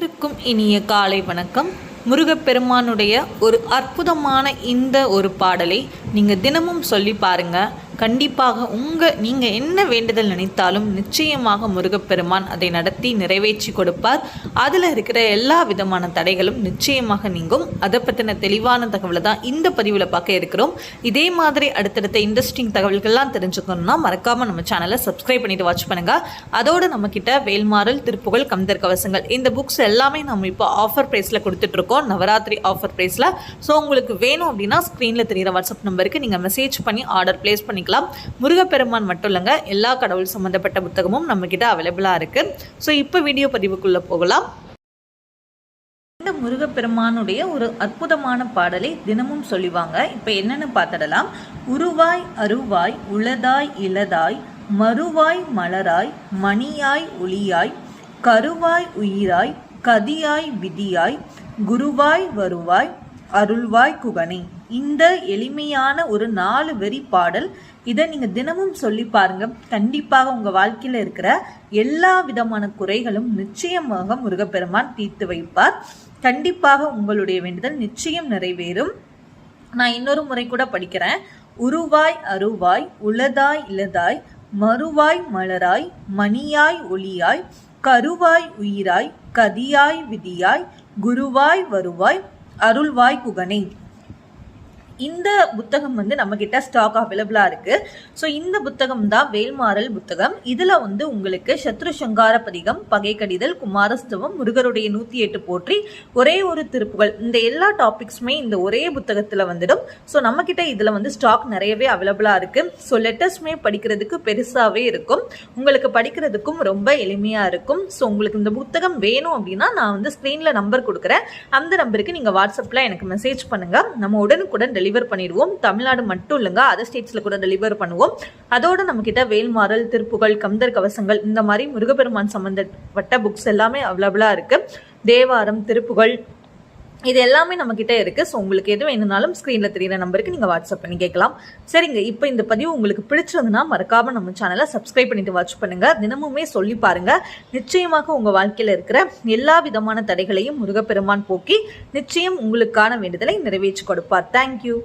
அனைவருக்கும் இனிய காலை வணக்கம். முருகப்பெருமானுடைய ஒரு அற்புதமான இந்த ஒரு பாடலை நீங்கள் தினமும் சொல்லி பாருங்க. கண்டிப்பாக உங்கள் நீங்கள் என்ன வேண்டுதல் நினைத்தாலும் நிச்சயமாக முருகப்பெருமான் அதை நடத்தி நிறைவேற்றி கொடுப்பார். அதில் இருக்கிற எல்லா விதமான தடைகளும் நிச்சயமாக நீங்கும். அதை பற்றின தெளிவான தகவலை தான் இந்த பதிவில் பார்க்க இருக்கிறோம். இதே மாதிரி அடுத்தடுத்த இன்ட்ரெஸ்டிங் தகவல்கள்லாம் தெரிஞ்சுக்கணும்னா மறக்காமல் நம்ம சேனலை சப்ஸ்கிரைப் பண்ணிட்டு வாட்ச் பண்ணுங்கள் அதோடு நம்மக்கிட்ட வேல்மாறல் திருப்புகழ் கம்தர் கவசங்கள் இந்த புக்ஸ் எல்லாமே நம்ம இப்போ ஆஃபர் ப்ரைஸில் கொடுத்துட்ருக்கோம் நவராத்திரி ஆஃபர் ப்ரைஸில் ஸோ உங்களுக்கு வேணும் அப்படின்னா ஸ்க்ரீனில் தெரியிற வாட்ஸ்அப் நம்பருக்கு நீங்கள் மெசேஜ் பண்ணி ஆர்டர் ப்ளேஸ் பண்ணிக்கலாம். முருகப்பெருமான் மட்டும் இல்லைங்க எல்லா கடவுள் சம்மந்தப்பட்ட புத்தகமும் நம்மக்கிட்ட அவைலபிளாக இருக்குது ஸோ இப்போ வீடியோ பதிவுக்குள்ளே போகலாம். இந்த முருகப்பெருமானுடைய ஒரு அற்புதமான பாடலை தினமும் சொல்லிவாங்க. இப்போ என்னன்னு பார்த்துடலாம். உருவாய் அருவாய் உளதாய் இளதாய் மறுவாய் மலராய் மணியாய் ஒளியாய் கருவாய் உயிராய் கதியாய் விதியாய் குருவாய் வருவாய் அருள்வாய் குகனே. இந்த எளிமையான ஒரு நாலு வரி பாடல் இதை நீங்க தினமும் சொல்லி பாருங்க. கண்டிப்பாக உங்க வாழ்க்கையில இருக்கிற எல்லா விதமான குறைகளும் நிச்சயமாக முருகப்பெருமான் தீர்த்து வைப்பார். கண்டிப்பாக உங்களுடைய வேண்டுதல் நிச்சயம் நிறைவேறும். நான் இன்னொரு முறை கூட படிக்கிறேன். உருவாய் அருவாய் உளதாய் இளதாய் மறுவாய் மலராய் மணியாய் ஒளியாய் கருவாய் உயிராய் கதியாய் விதியாய் குருவாய் வருவாய் அருள்வாய் குகனே இந்த புத்தகம் வந்து நம்ம கிட்ட ஸ்டாக் அவைலபிளா இருக்கு. ஸோ இந்த புத்தகம் தான் வேல்மாறல் புத்தகம். இதுல வந்து உங்களுக்கு சத்ரு சங்கார பதிகம் பகை கடிதல் குமாரஸ்தவம் முருகருடைய நூத்தி எட்டு போற்றி ஒரே ஒரு திருப்புகள். இந்த எல்லா டாபிக்ஸுமே இந்த ஒரே புத்தகத்துல வந்துடும். ஸோ நம்ம கிட்ட இதுல வந்து ஸ்டாக் நிறையவே அவைலபிளா இருக்கு. ஸோ லெட்டர்ஸ்மே படிக்கிறதுக்கு பெருசாவே இருக்கும். உங்களுக்கு படிக்கிறதுக்கும் ரொம்ப எளிமையா இருக்கும். ஸோ உங்களுக்கு இந்த புத்தகம் வேணும் அப்படின்னா நான் வந்து ஸ்க்ரீன்ல நம்பர் கொடுக்குறேன். அந்த நம்பருக்கு நீங்க வாட்ஸ்அப்ல எனக்கு மெசேஜ் பண்ணுங்க. நம்ம உடனுக்குடன் டெலிவரி பண்ணிடுவோம். தமிழ்நாடு மட்டும் இல்லைங்க அதர் ஸ்டேட்ஸ்ல கூட டெலிவர் பண்ணுவோம். அதோட நம்ம கிட்ட வேல்மாறல் திருப்புகள் கந்தர் கவசங்கள் இந்த மாதிரி முருகப்பெருமான் சம்மந்தப்பட்ட புக்ஸ் எல்லாமே அவைலபிளாக இருக்கு. தேவாரம் திருப்புகள் இது எல்லாமே நம்ம கிட்ட இருக்கு. ஸோ உங்களுக்கு எது வேணும்னாலும் ஸ்க்ரீனில் தெரியுற நம்பருக்கு நீங்கள் வாட்ஸ்அப் பண்ணி கேட்கலாம். சரிங்க இப்போ இந்த பதிவு உங்களுக்கு பிடிச்சிருந்ததுன்னா மறக்காம நம்ம சேனலை சப்ஸ்கிரைப் பண்ணிட்டு வாட்ச் பண்ணுங்க. தினமுமே சொல்லி பாருங்க. நிச்சயமாக உங்க வாழ்க்கையில் இருக்கிற எல்லா விதமான தடைகளையும் முருகப்பெருமான் போக்கி நிச்சயம் உங்களுக்கான வேண்டுதலை நிறைவேற்றி கொடுப்பார். தேங்க்யூ